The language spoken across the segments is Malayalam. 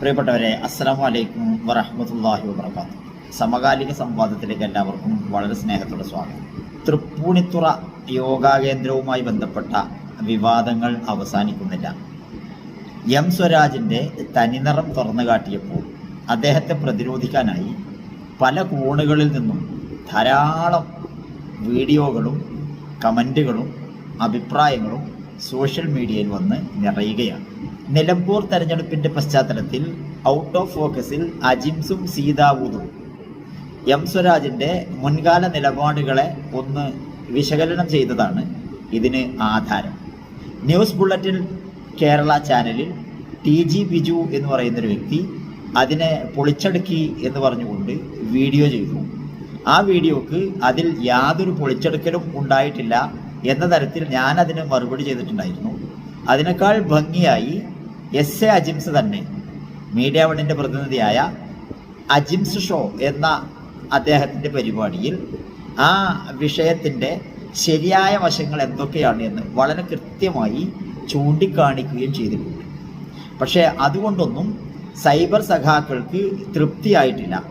പ്രിയപ്പെട്ടവരെ അസ്സാം വലൈക്കും വറഹ്മത്തുള്ളാഹി വബർക്കാത്തു സമകാലിക സംവാദത്തിലേക്ക് എല്ലാവർക്കും വളരെ സ്നേഹത്തോടെ സ്വാഗതം. തൃപ്പൂണിത്തുറ യോഗാ കേന്ദ്രവുമായി ബന്ധപ്പെട്ട വിവാദങ്ങൾ അവസാനിക്കുന്നില്ല. എം സ്വരാജിന്റെ തനിനിറം തുറന്നു കാട്ടിയപ്പോൾ അദ്ദേഹത്തെ പ്രതിരോധിക്കാനായി പല കോണുകളിൽ നിന്നും ധാരാളം വീഡിയോകളും കമന്റുകളും അഭിപ്രായങ്ങളും സോഷ്യൽ മീഡിയയിൽ വന്ന് നിറയുകയാണ്. നിലമ്പൂർ തെരഞ്ഞെടുപ്പിന്റെ പശ്ചാത്തലത്തിൽ ഔട്ട് ഓഫ് ഫോക്കസിൽ അജിംസും സീതാവൂതും. എം സ്വരാജിന്റെ മുൻകാല നിലപാടുകളെ ഒന്ന് വിശകലനം ചെയ്തതാണ് ഇതിന് ആധാരം. ന്യൂസ് ബുള്ളറ്റിൻ കേരള ചാനലിൽ ടി ജി ബിജു എന്ന് പറയുന്നൊരു വ്യക്തി അതിനെ പൊളിച്ചടുക്കി എന്ന് പറഞ്ഞുകൊണ്ട് വീഡിയോ ചെയ്തു. ആ വീഡിയോക്ക് അതിൽ യാതൊരു പൊളിച്ചെടുക്കലും ഉണ്ടായിട്ടില്ല എന്ന തരത്തിൽ ഞാൻ അതിന് മറുപടി ചെയ്തിട്ടുണ്ടായിരുന്നു. അതിനേക്കാൾ ഭംഗിയായി എസ് എ അജിംസ് തന്നെ. മീഡിയ വണ്ണിന്റെ പ്രതിനിധിയായ അജിംസ് ഷോ എന്ന അദ്ദേഹത്തിന്റെ പരിപാടിയിൽ ആ വിഷയത്തിന്റെ ശരിയായ വശങ്ങൾ എന്തൊക്കെയാണ് എന്ന് വളരെ കൃത്യമായി ചൂണ്ടിക്കാണിക്കുകയും ചെയ്തിട്ടുണ്ട്. പക്ഷേ അതുകൊണ്ടൊന്നും സൈബർ സഖാക്കൾക്ക് തൃപ്തിയായിട്ടില്ല.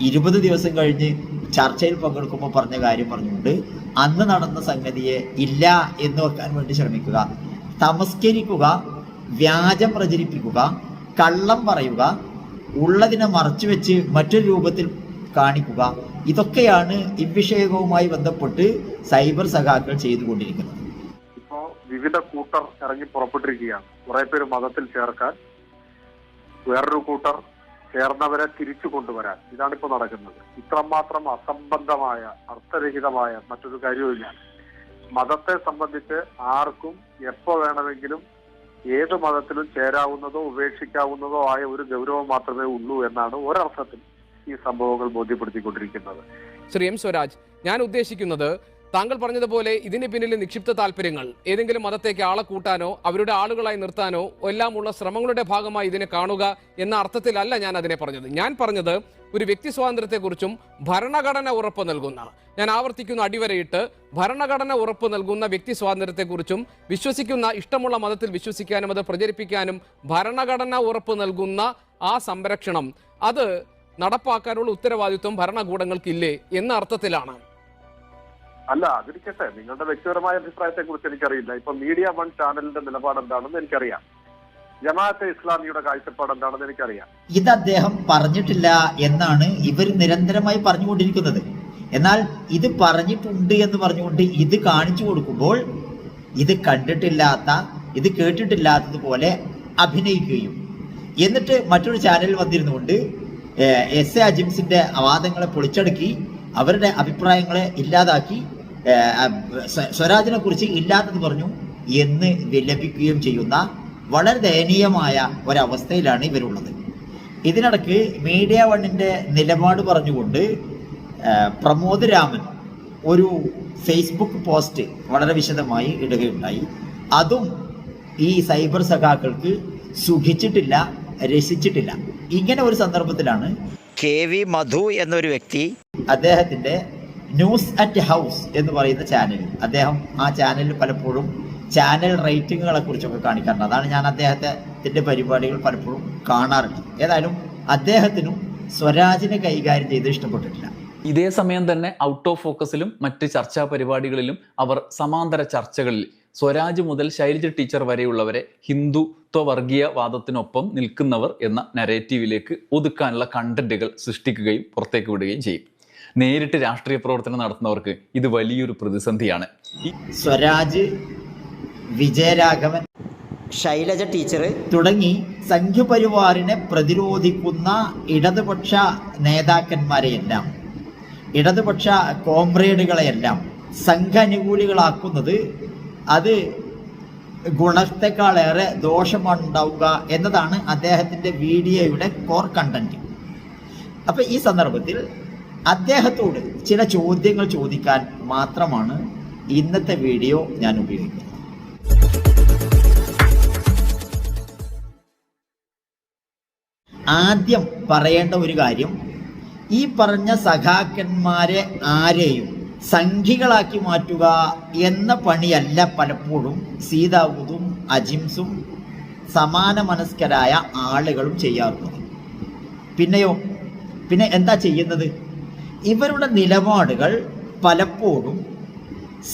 ഇരുപത് ദിവസം കഴിഞ്ഞ് ചർച്ചയിൽ പങ്കെടുക്കുമ്പോൾ പറഞ്ഞ കാര്യം പറഞ്ഞുകൊണ്ട് അന്ന് നടന്ന സംഗതിയെ ഇല്ല എന്ന് വെക്കാൻ വേണ്ടി ശ്രമിക്കുക തമസ്കരിക്കുക വ്യാജം പ്രചരിപ്പിക്കുക കള്ളം പറയുക ഉള്ളതിനെ മറച്ചു വെച്ച് മറ്റൊരു രൂപത്തിൽ കാണിക്കുക. ഇതൊക്കെയാണ് ഇവിഷയകവുമായി ബന്ധപ്പെട്ട് സൈബർ സഖാക്കൾ ചെയ്തുകൊണ്ടിരിക്കുന്നത്. ഇപ്പോ വിവിധ കൂട്ടർ ഇറങ്ങി പുറപ്പെട്ടിരിക്കുകയാണ്. കുറെ പേര് മതത്തിൽ ചേർക്കാൻ വേറൊരു കൂട്ടർ ചേർന്നവരെ തിരിച്ചു കൊണ്ടുവരാൻ. ഇതാണ് ഇപ്പോൾ നടക്കുന്നത്. ഇത്രമാത്രം അസംബന്ധമായ അർത്ഥരഹിതമായ മറ്റൊരു കാര്യവുമില്ല. മതത്തെ സംബന്ധിച്ച് ആർക്കും എപ്പോ വേണമെങ്കിലും ഏത് മതത്തിലും ചേരാവുന്നതോ ഉപേക്ഷിക്കാവുന്നതോ ആയ ഒരു ഗൗരവം മാത്രമേ ഉള്ളൂ എന്നാണ് ഒരർത്ഥത്തിൽ ഈ സംഭവങ്ങൾ ബോധ്യപ്പെടുത്തിക്കൊണ്ടിരിക്കുന്നത്. ശ്രീ എം സ്വരാജ് ഞാൻ ഉദ്ദേശിക്കുന്നത് താങ്കൾ പറഞ്ഞതുപോലെ ഇതിന് പിന്നിൽ നിക്ഷിപ്ത താല്പര്യങ്ങൾ. ഏതെങ്കിലും മതത്തേക്ക് ആളെ കൂട്ടാനോ അവരുടെ ആളുകളായി നിർത്താനോ എല്ലാമുള്ള ശ്രമങ്ങളുടെ ഭാഗമായി ഇതിനെ കാണുക എന്ന അർത്ഥത്തിലല്ല ഞാൻ അതിനെ പറഞ്ഞത്. ഞാൻ പറഞ്ഞത് ഒരു വ്യക്തി സ്വാതന്ത്ര്യത്തെക്കുറിച്ചും ഭരണഘടന ഉറപ്പ് നൽകുന്ന ഞാൻ ആവർത്തിക്കുന്ന അടിവരയിട്ട് ഭരണഘടന ഉറപ്പ് നൽകുന്ന വ്യക്തി സ്വാതന്ത്ര്യത്തെക്കുറിച്ചും വിശ്വസിക്കുന്ന ഇഷ്ടമുള്ള മതത്തിൽ വിശ്വസിക്കാനും അത് പ്രചരിപ്പിക്കാനും ഭരണഘടന ഉറപ്പ് നൽകുന്ന ആ സംരക്ഷണം അത് നടപ്പാക്കാനുള്ള ഉത്തരവാദിത്വം ഭരണകൂടങ്ങൾക്കില്ലേ എന്ന അർത്ഥത്തിലാണ്. അല്ല അതിരിക്കട്ടെ. നിങ്ങളുടെ വ്യക്തിപരമായ അഭിപ്രായത്തെ കുറിച്ച് എനിക്കറിയില്ല. ഇപ്പൊ മീഡിയ വൺ ചാനലിന്റെ നിലപാട് എന്താണെന്ന് എനിക്കറിയാം. ജമാഅത്തെ ഇസ്ലാമിയുടെ കാഴ്ചപ്പാട് എന്താണെന്ന് എനിക്കറിയാം. ഇത് അദ്ദേഹം പറഞ്ഞിട്ടില്ല എന്നാണ് ഇവർ നിരന്തരമായി പറഞ്ഞുകൊണ്ടിരിക്കുന്നത്. എന്നാൽ ഇത് പറഞ്ഞിട്ടുണ്ട് എന്ന് പറഞ്ഞുകൊണ്ട് ഇത് കാണിച്ചു കൊടുക്കുമ്പോൾ ഇത് കണ്ടിട്ടില്ലാത്ത ഇത് കേട്ടിട്ടില്ലാത്തതുപോലെ അഭിനയിക്കുകയും എന്നിട്ട് മറ്റൊരു ചാനലിൽ വന്നിരുന്നുകൊണ്ട് എസ് എ അജിംസിന്റെ വാദങ്ങളെ പൊളിച്ചടുക്കി അവരുടെ അഭിപ്രായങ്ങളെ ഇല്ലാതാക്കി സ്വരാജിനെ കുറിച്ച് ഇല്ലാത്തത് പറഞ്ഞു എന്ന് വിലപിക്കുകയും ചെയ്യുന്ന വളരെ ദയനീയമായ ഒരവസ്ഥയിലാണ് ഇവരുള്ളത്. ഇതിനിടയ്ക്ക് മീഡിയ വണ്ണിന്റെ നിലപാട് പറഞ്ഞുകൊണ്ട് പ്രമോദ് രാമൻ ഒരു ഫേസ്ബുക്ക് പോസ്റ്റ് വളരെ വിശദമായി ഇടുകയുണ്ടായി. അതും ഈ സൈബർ സഖാക്കൾക്ക് സുഖിച്ചിട്ടില്ല രസിച്ചിട്ടില്ല. ഇങ്ങനെ ഒരു സന്ദർഭത്തിലാണ് കെ വി മധു എന്നൊരു വ്യക്തി അദ്ദേഹത്തിന്റെ ന്യൂസ് അറ്റ് ഹൗസ് എന്ന് പറയുന്ന ചാനൽ അദ്ദേഹം ആ ചാനലിൽ പലപ്പോഴും ചാനൽ റേറ്റിങ്ങുകളെ കുറിച്ചൊക്കെ കാണിക്കാറുണ്ട്. അതാണ് ഞാൻ അദ്ദേഹത്തിന്റെ പരിപാടികൾ പലപ്പോഴും കാണാറുണ്ട്. ഏതായാലും അദ്ദേഹത്തിനും സ്വരാജിനെ കൈകാര്യം ചെയ്ത് ഇഷ്ടപ്പെട്ടിട്ടില്ല. ഇതേ സമയം തന്നെ ഔട്ട് ഓഫ് ഫോക്കസിലും മറ്റ് ചർച്ചാ പരിപാടികളിലും അവർ സമാന്തര ചർച്ചകളിൽ സ്വരാജ് മുതൽ ശൈലജ ടീച്ചർ വരെയുള്ളവരെ ഹിന്ദുത്വ വർഗീയവാദത്തിനൊപ്പം നിൽക്കുന്നവർ എന്ന നരേറ്റീവിലേക്ക് ഒതുക്കാനുള്ള കണ്ടന്റുകൾ സൃഷ്ടിക്കുകയും പുറത്തേക്ക് വിടുകയും ചെയ്യും. നേരിട്ട് രാഷ്ട്രീയ പ്രവർത്തനം നടത്തുന്നവർക്ക് ഇത് വലിയൊരു പ്രതിസന്ധിയാണ്. സ്വരാജ് വിജയരാഘവൻ ശൈലജ ടീച്ചർ തുടങ്ങി സംഘപരിവാറിനെ പ്രതിരോധിക്കുന്ന ഇടതുപക്ഷ നേതാക്കന്മാരെയെല്ലാം ഇടതുപക്ഷ കോംറേഡുകളെയെല്ലാം സംഘാനുകൂലികളാക്കുന്നത് അത് ഗുണത്തെക്കാളേറെ ദോഷമാണ് ഉണ്ടാവുക എന്നതാണ് അദ്ദേഹത്തിന്റെ വീഡിയോയുടെ കോർ കണ്ടന്റ് അപ്പോൾ ഈ സന്ദർഭത്തിൽ അദ്ദേഹത്തോട് ചില ചോദ്യങ്ങൾ ചോദിക്കാൻ മാത്രമാണ് ഇന്നത്തെ വീഡിയോ ഞാൻ ഉപയോഗിക്കുന്നത്. ആദ്യം പറയേണ്ട ഒരു കാര്യം ഈ പറഞ്ഞ സഖാക്കന്മാരെ ആരെയും സംഖികളാക്കി മാറ്റുക എന്ന പണിയല്ല പലപ്പോഴും സീതാവുതും അജിംസും സമാന മനസ്കരായ ആളുകളും ചെയ്യാറുള്ളത്. പിന്നെയോ പിന്നെ എന്താ ചെയ്യുന്നത്? ഇവരുടെ നിലപാടുകൾ പലപ്പോഴും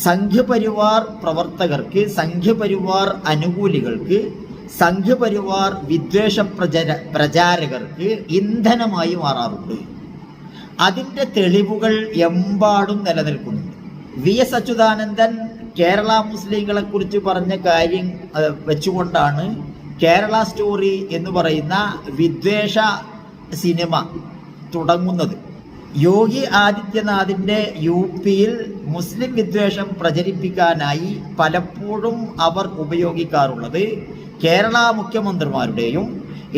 സംഘപരിവാർ പ്രവർത്തകർക്ക് സംഘപരിവാർ അനുകൂലികൾക്ക് സംഘപരിവാർ വിദ്വേഷ പ്രചര പ്രചാരകർക്ക് ഇന്ധനമായി മാറാറുണ്ട്. അതിന്റെ തെളിവുകൾ എമ്പാടും നിലനിൽക്കുന്നുണ്ട്. വി എസ് അച്യുതാനന്ദൻ കേരള മുസ്ലിങ്ങളെ കുറിച്ച് പറഞ്ഞ കാര്യം വെച്ചുകൊണ്ടാണ് കേരള സ്റ്റോറി എന്ന് പറയുന്ന വിദ്വേഷ സിനിമ തുടങ്ങുന്നത്. യോഗി ആദിത്യനാഥിന്റെ യു പിയിൽ മുസ്ലിം വിദ്വേഷം പ്രചരിപ്പിക്കാനായി പലപ്പോഴും അവർ ഉപയോഗിക്കാറുള്ളത് കേരള മുഖ്യമന്ത്രിമാരുടെയും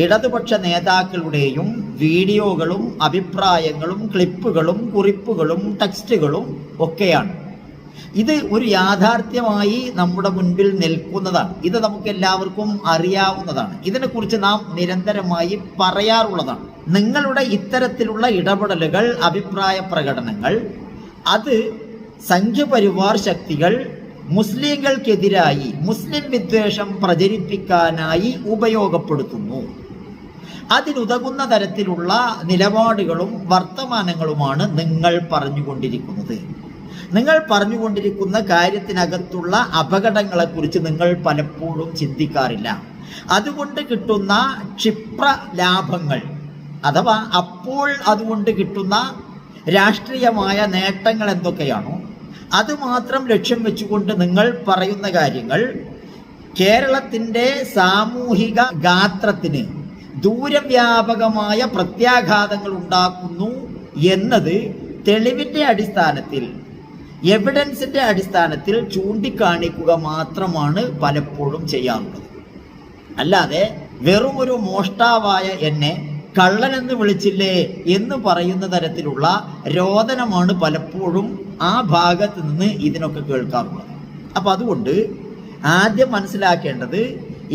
ഇടതുപക്ഷ നേതാക്കളുടെയും വീഡിയോകളും അഭിപ്രായങ്ങളും ക്ലിപ്പുകളും കുറിപ്പുകളും ടെക്സ്റ്റുകളും ഒക്കെയാണ്. ഇത് ഒരു യാഥാർത്ഥ്യമായി നമ്മുടെ മുൻപിൽ നിൽക്കുന്നതാണ്. ഇത് നമുക്ക് എല്ലാവർക്കും അറിയാവുന്നതാണ്. ഇതിനെക്കുറിച്ച് നാം നിരന്തരമായി പറയാറുള്ളതാണ്. നിങ്ങളുടെ ഇത്തരത്തിലുള്ള ഇടപെടലുകൾ അഭിപ്രായ പ്രകടനങ്ങൾ അത് സംഘപരിവാർ ശക്തികൾ മുസ്ലിങ്ങൾക്കെതിരായി മുസ്ലിം വിദ്വേഷം പ്രചരിപ്പിക്കാനായി ഉപയോഗപ്പെടുത്തുന്നു. അതിനുതകുന്ന തരത്തിലുള്ള നിലപാടുകളും വർത്തമാനങ്ങളുമാണ് നിങ്ങൾ പറഞ്ഞുകൊണ്ടിരിക്കുന്നത്. നിങ്ങൾ പറഞ്ഞുകൊണ്ടിരിക്കുന്ന കാര്യത്തിനകത്തുള്ള അപകടങ്ങളെക്കുറിച്ച് നിങ്ങൾ പലപ്പോഴും ചിന്തിക്കാറില്ല. അതുകൊണ്ട് കിട്ടുന്ന ക്ഷിപ്ര ലാഭങ്ങൾ അഥവാ അപ്പോൾ അതുകൊണ്ട് കിട്ടുന്ന രാഷ്ട്രീയമായ നേട്ടങ്ങൾ എന്തൊക്കെയാണോ അതുമാത്രം ലക്ഷ്യം വെച്ചുകൊണ്ട് നിങ്ങൾ പറയുന്ന കാര്യങ്ങൾ കേരളത്തിന്റെ സാമൂഹിക ഗാത്രത്തിന് ദൂരവ്യാപകമായ പ്രത്യാഘാതങ്ങൾ ഉണ്ടാക്കുന്നു എന്നത് തെളിവിന്റെ അടിസ്ഥാനത്തിൽ എവിഡൻസിന്റെ അടിസ്ഥാനത്തിൽ ചൂണ്ടിക്കാണിക്കുക മാത്രമാണ് പലപ്പോഴും ചെയ്യാറുള്ളത്. അല്ലാതെ വെറും ഒരു മോഷ്ടാവായ എന്നെ കള്ളനെന്ന് വിളിച്ചില്ലേ എന്ന് പറയുന്ന തരത്തിലുള്ള രോദനമാണ് പലപ്പോഴും ആ ഭാഗത്ത് നിന്ന് ഇതിനൊക്കെ കേൾക്കാറുള്ളത്. അപ്പൊ അതുകൊണ്ട് ആദ്യം മനസ്സിലാക്കേണ്ടത്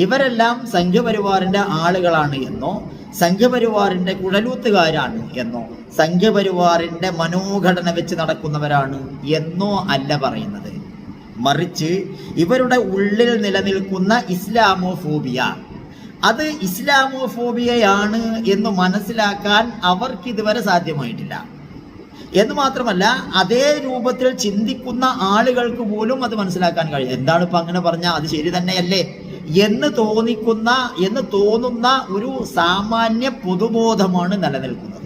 ഇവരെല്ലാം സംഘപരിവാറിന്റെ ആളുകളാണ് എന്നോ സംഘപരിവാറിന്റെ കുഴലൂത്തുകാരാണ് എന്നോ സംഘപരിവാറിന്റെ മനോഘടന വെച്ച് നടക്കുന്നവരാണ് എന്നോ അല്ല പറയുന്നത്. മറിച്ച് ഇവരുടെ ഉള്ളിൽ നിലനിൽക്കുന്ന ഇസ്ലാമോഫോബിയ. അത് ഇസ്ലാമോഫോബിയയാണ് എന്ന് മനസ്സിലാക്കാൻ അവർക്ക് ഇതുവരെ സാധ്യമായിട്ടില്ല. എന്ന് മാത്രമല്ല അതേ രൂപത്തിൽ ചിന്തിക്കുന്ന ആളുകൾക്ക് പോലും അത് മനസ്സിലാക്കാൻ കഴിയും എന്താണ് ഇപ്പൊ അങ്ങനെ പറഞ്ഞാൽ അത് ശരി തന്നെയല്ലേ? എന്ന് തോന്നിക്കുന്ന എന്ന് തോന്നുന്ന ഒരു സാമാന്യ പൊതുബോധമാണ് നിലനിൽക്കുന്നത്.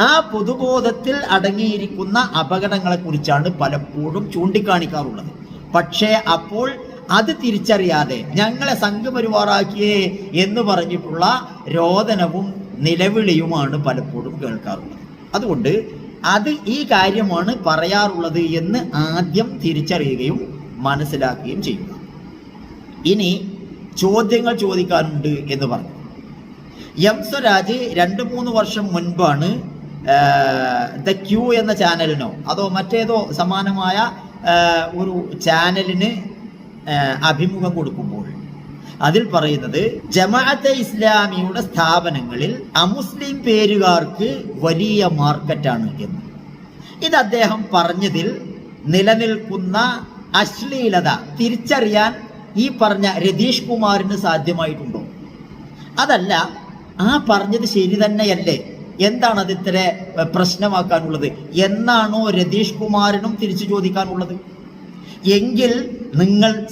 ആ പൊതുബോധത്തിൽ അടങ്ങിയിരിക്കുന്ന അപകടങ്ങളെ കുറിച്ചാണ് പലപ്പോഴും ചൂണ്ടിക്കാണിക്കാറുള്ളത്. പക്ഷേ അപ്പോൾ അത് തിരിച്ചറിയാതെ ഞങ്ങളെ സംഘപരിവാറാക്കിയേ എന്ന് പറഞ്ഞിട്ടുള്ള രോദനവും നിലവിളിയുമാണ് പലപ്പോഴും കേൾക്കാറുള്ളത്. അതുകൊണ്ട് അത് ഈ കാര്യമാണ് പറയാറുള്ളത് എന്ന് ആദ്യം തിരിച്ചറിയുകയും മനസ്സിലാക്കുകയും ചെയ്യുക. ഇനി ചോദ്യങ്ങൾ ചോദിക്കാനുണ്ട് എന്ന് പറഞ്ഞു. എം സ്വരാജ് രണ്ട് മൂന്ന് വർഷം മുൻപാണ് ദ ക്യൂ എന്ന ചാനലിനോ അതോ മറ്റേതോ സമാനമായ ഒരു ചാനലിന് അഭിമുഖം കൊടുക്കുമ്പോൾ അതിൽ പറയുന്നത് ജമാഅത്തെ ഇസ്ലാമിയുടെ സ്ഥാപനങ്ങളിൽ അമുസ്ലിം പേരുകാർക്ക് വലിയ മാർക്കറ്റാണ് എന്ന്. ഇത് അദ്ദേഹം പറഞ്ഞതിൽ നിലനിൽക്കുന്ന അശ്ലീലത തിരിച്ചറിയാൻ ഈ പറഞ്ഞ രതീഷ് കുമാറിന് സാധ്യമായിട്ടുണ്ടോ? അതല്ല ആ പറഞ്ഞത് ശരി തന്നെയല്ലേ? എന്താണ് അത് ഇത്ര പ്രശ്നമാക്കാനുള്ളത്? എന്നാണോ രതീഷ് കുമാറിനും തിരിച്ചു ചോദിക്കാനുള്ളത്? എങ്കിൽ നിങ്ങൾ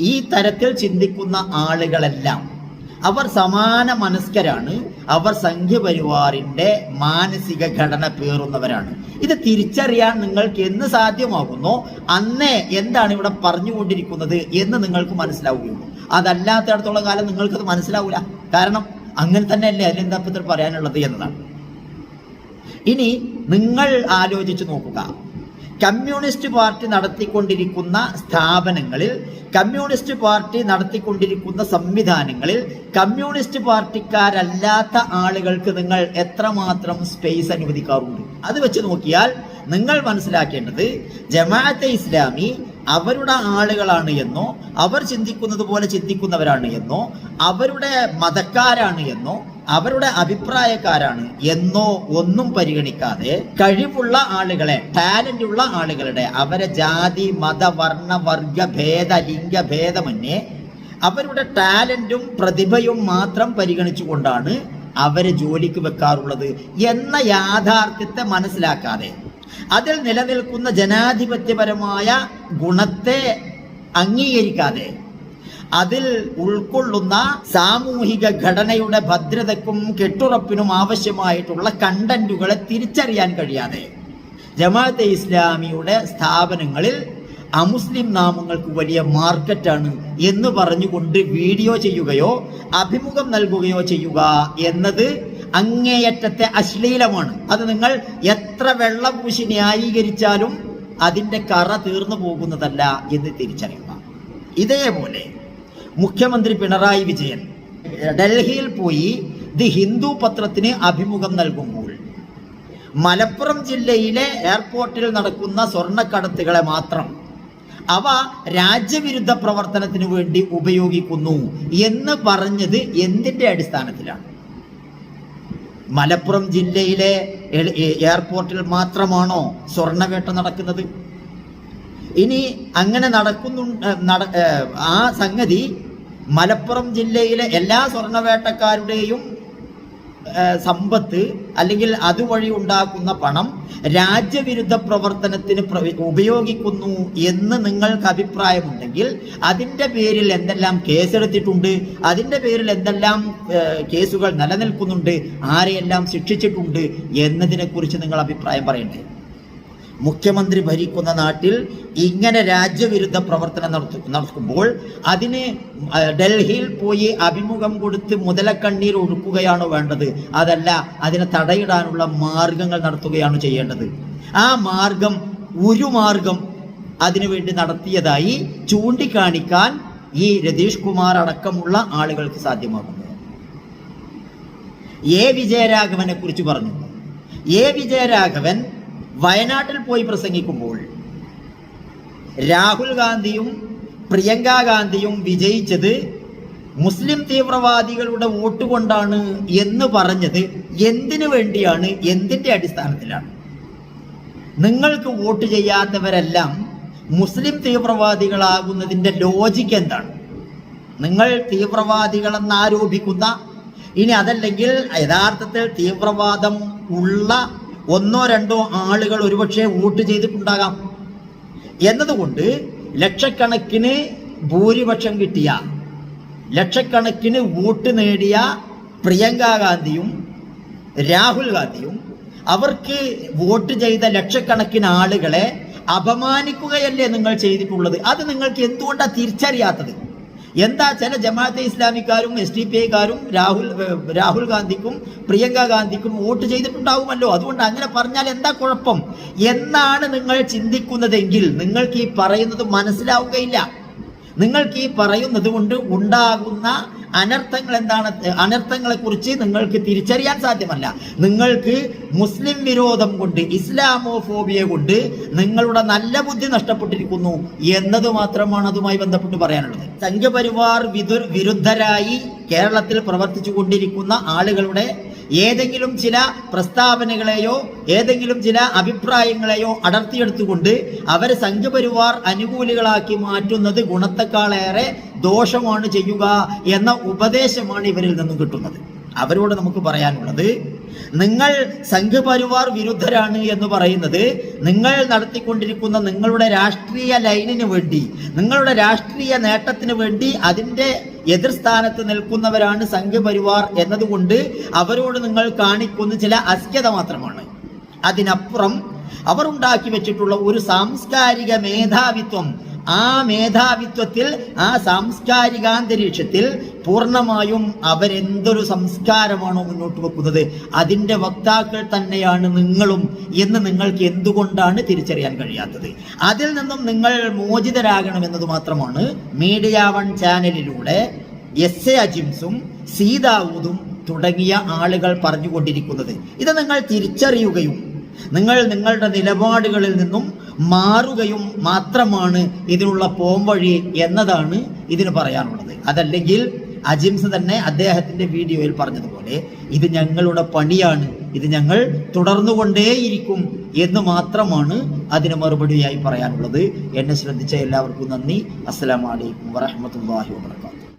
ഈ തരത്തിൽ ചിന്തിക്കുന്ന ആളുകളെല്ലാം അവർ സമാന മനസ്കരാണ് അവർ സംഘപരിവാറിന്റെ മാനസിക ഘടന പേറുന്നവരാണ്. ഇത് തിരിച്ചറിയാൻ നിങ്ങൾക്ക് എന്ന് സാധ്യമാകുന്നോ? അന്നേ എന്താണ് ഇവിടെ പറഞ്ഞുകൊണ്ടിരിക്കുന്നത് എന്ന് നിങ്ങൾക്ക് മനസ്സിലാവുകയുള്ളൂ. അതല്ലാത്തടത്തോളം കാലം നിങ്ങൾക്കത് മനസ്സിലാവില്ല കാരണം അങ്ങനെ തന്നെയല്ലേ അതിലെന്താ ഇപ്പത്തിൽ പറയാനുള്ളത് എന്നതാണ്. ഇനി നിങ്ങൾ ആലോചിച്ച് നോക്കുക. കമ്മ്യൂണിസ്റ്റ് പാർട്ടി നടത്തിക്കൊണ്ടിരിക്കുന്ന സ്ഥാപനങ്ങളിൽ കമ്മ്യൂണിസ്റ്റ് പാർട്ടി നടത്തിക്കൊണ്ടിരിക്കുന്ന സംവിധാനങ്ങളിൽ കമ്മ്യൂണിസ്റ്റ് പാർട്ടിക്കാരല്ലാത്ത ആളുകൾക്ക് നിങ്ങൾ എത്രമാത്രം സ്പേസ് അനുവദിക്കാറുണ്ട്? അത് വെച്ച് നോക്കിയാൽ നിങ്ങൾ മനസ്സിലാക്കേണ്ടത് ജമാഅത്തെ ഇസ്ലാമി അവരുടെ ആളുകളാണ് എന്നോ അവർ ചിന്തിക്കുന്നത് പോലെ ചിന്തിക്കുന്നവരാണ് എന്നോ അവരുടെ മതക്കാരാണ് എന്നോ അവരുടെ അഭിപ്രായക്കാരാണ് എന്നോ ഒന്നും പരിഗണിക്കാതെ കഴിവുള്ള ആളുകളെ ടാലന്റ് ഉള്ള ആളുകളുടെ അവരെ ജാതി മത വർണ വർഗ ഭേദ ലിംഗ ഭേദമന്യേ അവരുടെ ടാലന്റും പ്രതിഭയും മാത്രം പരിഗണിച്ചുകൊണ്ടാണ് അവരെ ജോലിക്ക് വെക്കാറുള്ളത് എന്ന യാഥാർത്ഥ്യത്തെ മനസ്സിലാക്കാതെ. അതിൽ നിലനിൽക്കുന്ന ജനാധിപത്യപരമായ ഗുണത്തെ അംഗീകരിക്കാതെ അതിൽ ഉൾക്കൊള്ളുന്ന സാമൂഹിക ഘടനയുടെ ഭദ്രതയ്ക്കും കെട്ടുറപ്പിനും ആവശ്യമായിട്ടുള്ള കണ്ടന്റുകളെ തിരിച്ചറിയാൻ കഴിയാതെ ജമാഅത്തെ ഇസ്ലാമിയുടെ സ്ഥാപനങ്ങളിൽ അമുസ്ലിം നാമങ്ങൾക്ക് വലിയ മാർക്കറ്റാണ് എന്ന് പറഞ്ഞുകൊണ്ട് വീഡിയോ ചെയ്യുകയോ അഭിമുഖം നൽകുകയോ ചെയ്യുക എന്നത് അങ്ങേയറ്റത്തെ അശ്ലീലമാണ്. അത് നിങ്ങൾ എത്ര വെള്ളപൂശി ന്യായീകരിച്ചാലും അതിന്റെ കറ തീർന്നു പോകുന്നതല്ല എന്ന് തിരിച്ചറിയുക. ഇതേപോലെ മുഖ്യമന്ത്രി പിണറായി വിജയൻ ഡൽഹിയിൽ പോയി ദി ഹിന്ദു പത്രത്തിന് അഭിമുഖം നൽകുമ്പോൾ മലപ്പുറം ജില്ലയിലെ എയർപോർട്ടിൽ നടക്കുന്ന സ്വർണക്കടത്തുകളെ മാത്രം അവ രാജ്യവിരുദ്ധ പ്രവർത്തനത്തിന് വേണ്ടി ഉപയോഗിക്കുന്നു എന്ന് പറഞ്ഞത് എന്തിന്റെ അടിസ്ഥാനത്തിലാണ്? മലപ്പുറം ജില്ലയിലെ എയർപോർട്ടിൽ മാത്രമാണോ സ്വർണവേട്ട നടക്കുന്നത്? ഇനി അങ്ങനെ നടക്കുന്നു നട ആ സംഗതി മലപ്പുറം ജില്ലയിലെ എല്ലാ സ്വർണവേട്ടക്കാരുടെയും സമ്പത്ത് അല്ലെങ്കിൽ അതുവഴി ഉണ്ടാക്കുന്ന പണം രാജ്യവിരുദ്ധ പ്രവർത്തനത്തിന് ഉപയോഗിക്കുന്നു എന്ന് നിങ്ങൾക്ക് അഭിപ്രായമുണ്ടെങ്കിൽ അതിന്റെ പേരിൽ എന്തെല്ലാം കേസെടുത്തിട്ടുണ്ട് അതിന്റെ പേരിൽ എന്തെല്ലാം കേസുകൾ നിലനിൽക്കുന്നുണ്ട് ആരെയെല്ലാം ശിക്ഷിച്ചിട്ടുണ്ട് എന്നതിനെക്കുറിച്ച് നിങ്ങൾ അഭിപ്രായം പറയണ്ടേ? മുഖ്യമന്ത്രി ഭരിക്കുന്ന നാട്ടിൽ ഇങ്ങനെ രാജ്യവിരുദ്ധ പ്രവർത്തനം നടക്കുമ്പോൾ അതിന് ഡൽഹിയിൽ പോയി അഭിമുഖം കൊടുത്ത് മുതലക്കണ്ണീർ ഒഴുക്കുകയാണോ വേണ്ടത്? അതല്ല അതിനെ തടയിടാനുള്ള മാർഗങ്ങൾ നടത്തുകയാണ് ചെയ്യേണ്ടത്. ആ മാർഗം ഒരു മാർഗം അതിനുവേണ്ടി നടത്തിയതായി ചൂണ്ടിക്കാണിക്കാൻ ഈ രതീഷ് കുമാർ അടക്കമുള്ള ആളുകൾക്ക് സാധ്യമാകുന്നു. എ. വിജയരാഘവനെ കുറിച്ച് പറഞ്ഞു. എ. വിജയരാഘവൻ വയനാട്ടിൽ പോയി പ്രസംഗിക്കുമ്പോൾ രാഹുൽ ഗാന്ധിയും പ്രിയങ്ക ഗാന്ധിയും വിജയിച്ചത് മുസ്ലിം തീവ്രവാദികളുടെ വോട്ട് കൊണ്ടാണ് എന്ന് പറഞ്ഞത് എന്തിനു വേണ്ടിയാണ്? എന്തിന്റെ അടിസ്ഥാനത്തിലാണ്? നിങ്ങൾക്ക് വോട്ട് ചെയ്യാത്തവരെല്ലാം മുസ്ലിം തീവ്രവാദികളാകുന്നതിന്റെ ലോജിക്ക് എന്താണ്? നിങ്ങൾ തീവ്രവാദികളെന്ന് ആരോപിക്കുന്ന ഇനി അതല്ലെങ്കിൽ യഥാർത്ഥത്തിൽ തീവ്രവാദം ഉള്ള ഒന്നോ രണ്ടോ ആളുകൾ ഒരുപക്ഷെ വോട്ട് ചെയ്തിട്ടുണ്ടാകാം. എന്നതുകൊണ്ട് ലക്ഷക്കണക്കിന് ഭൂരിപക്ഷം കിട്ടിയ ലക്ഷക്കണക്കിന് വോട്ട് നേടിയ പ്രിയങ്ക ഗാന്ധിയും രാഹുൽ ഗാന്ധിയും അവർക്ക് വോട്ട് ചെയ്ത ലക്ഷക്കണക്കിന് ആളുകളെ അപമാനിക്കുകയല്ലേ നിങ്ങൾ ചെയ്തിട്ടുള്ളത്? അത് നിങ്ങൾക്ക് എന്തുകൊണ്ടാണ് തിരിച്ചറിയാത്തത്? എന്താ ചില ജമാഅത്തെ ഇസ്ലാമിക്കാരും എസ് ഡി പി ഐക്കാരും രാഹുൽ രാഹുൽ ഗാന്ധിക്കും പ്രിയങ്ക ഗാന്ധിക്കും വോട്ട് ചെയ്തിട്ടുണ്ടാവുമല്ലോ. അതുകൊണ്ട് അങ്ങനെ പറഞ്ഞാൽ എന്താ കുഴപ്പം? എന്നാണ് നിങ്ങൾ ചിന്തിക്കുന്നതെങ്കിൽ നിങ്ങൾക്ക് ഈ പറയുന്നത് മനസ്സിലാവുകയില്ല. നിങ്ങൾക്ക് ഈ പറയുന്നത് കൊണ്ട് ഉണ്ടാകുന്ന അനർത്ഥങ്ങൾ എന്താണ്? അനർത്ഥങ്ങളെ കുറിച്ച് നിങ്ങൾക്ക് തിരിച്ചറിയാൻ സാധ്യമല്ല. നിങ്ങൾക്ക് മുസ്ലിം വിരോധം കൊണ്ട് ഇസ്ലാമോഫോബിയ കൊണ്ട് നിങ്ങളുടെ നല്ല ബുദ്ധി നഷ്ടപ്പെട്ടിരിക്കുന്നു എന്നത് മാത്രമാണ് അതുമായി ബന്ധപ്പെട്ട് പറയാനുള്ളത്. സംഘപരിവാർ വിരുദ്ധരായി കേരളത്തിൽ പ്രവർത്തിച്ചു കൊണ്ടിരിക്കുന്ന ആളുകളുടെ ഏതെങ്കിലും ചില പ്രസ്താവനകളെയോ ഏതെങ്കിലും ചില അഭിപ്രായങ്ങളെയോ അടർത്തിയെടുത്തുകൊണ്ട് അവരെ സംഘപരിവാർ അനുകൂലികളാക്കി മാറ്റുന്നത് ഗുണത്തെക്കാളേറെ ദോഷമാണ് ചെയ്യുക എന്ന ഉപദേശമാണ് ഇവരിൽ നിന്നും കിട്ടുന്നത്. അവരോട് നമുക്ക് പറയാനുള്ളത് നിങ്ങൾ സംഘപരിവാർ വിരുദ്ധരാണ് എന്ന് പറയുന്നത് നിങ്ങൾ നടത്തിക്കൊണ്ടിരിക്കുന്ന നിങ്ങളുടെ രാഷ്ട്രീയ ലൈനിന് വേണ്ടി നിങ്ങളുടെ രാഷ്ട്രീയ നേട്ടത്തിന് വേണ്ടി അതിന്റെ എതിർസ്ഥാനത്ത് നിൽക്കുന്നവരാണ് സംഘപരിവാർ എന്നതുകൊണ്ട് അവരോട് നിങ്ങൾ കാണിക്കുന്ന ചില അസ്ക്യത മാത്രമാണ്. അതിനപ്പുറം അവർ ഉണ്ടാക്കി വെച്ചിട്ടുള്ള ഒരു സാംസ്കാരിക മേധാവിത്വം ആ മേധാവിത്വത്തിൽ ആ സാംസ്കാരികാന്തരീക്ഷത്തിൽ പൂർണമായും അവരെന്തൊരു സംസ്കാരമാണോ മുന്നോട്ട് വെക്കുന്നത്? അതിന്റെ വക്താക്കൾ തന്നെയാണ് നിങ്ങളും എന്ന് നിങ്ങൾക്ക് എന്തുകൊണ്ടാണ് തിരിച്ചറിയാൻ കഴിയാത്തത്? അതിൽ നിന്നും നിങ്ങൾ മോചിതരാകണമെന്നത് മാത്രമാണ് മീഡിയ വൺ ചാനലിലൂടെ എസ് എ അജിംസും സീതാവൂതും തുടങ്ങിയ ആളുകൾ പറഞ്ഞുകൊണ്ടിരിക്കുന്നത്. ഇത് നിങ്ങൾ തിരിച്ചറിയുകയും നിങ്ങൾ നിങ്ങളുടെ നിലപാടുകളിൽ നിന്നും മാറുകയും മാത്രമാണ് ഇതിനുള്ള പോംവഴി എന്നതാണ് ഇതിന് പറയാനുള്ളത്. അതല്ലെങ്കിൽ അജിംസ് തന്നെ അദ്ദേഹത്തിന്റെ വീഡിയോയിൽ പറഞ്ഞതുപോലെ ഇത് ഞങ്ങളുടെ പണിയാണ് ഇത് ഞങ്ങൾ തുടർന്നുകൊണ്ടേയിരിക്കും എന്ന് മാത്രമാണ് അതിന് മറുപടിയായി പറയാനുള്ളത്. എന്നെ ശ്രദ്ധിച്ച എല്ലാവർക്കും നന്ദി. അസ്സലാമലൈക്കും വറഹമത്തല്ലാഹി വാബർക്കാത്തു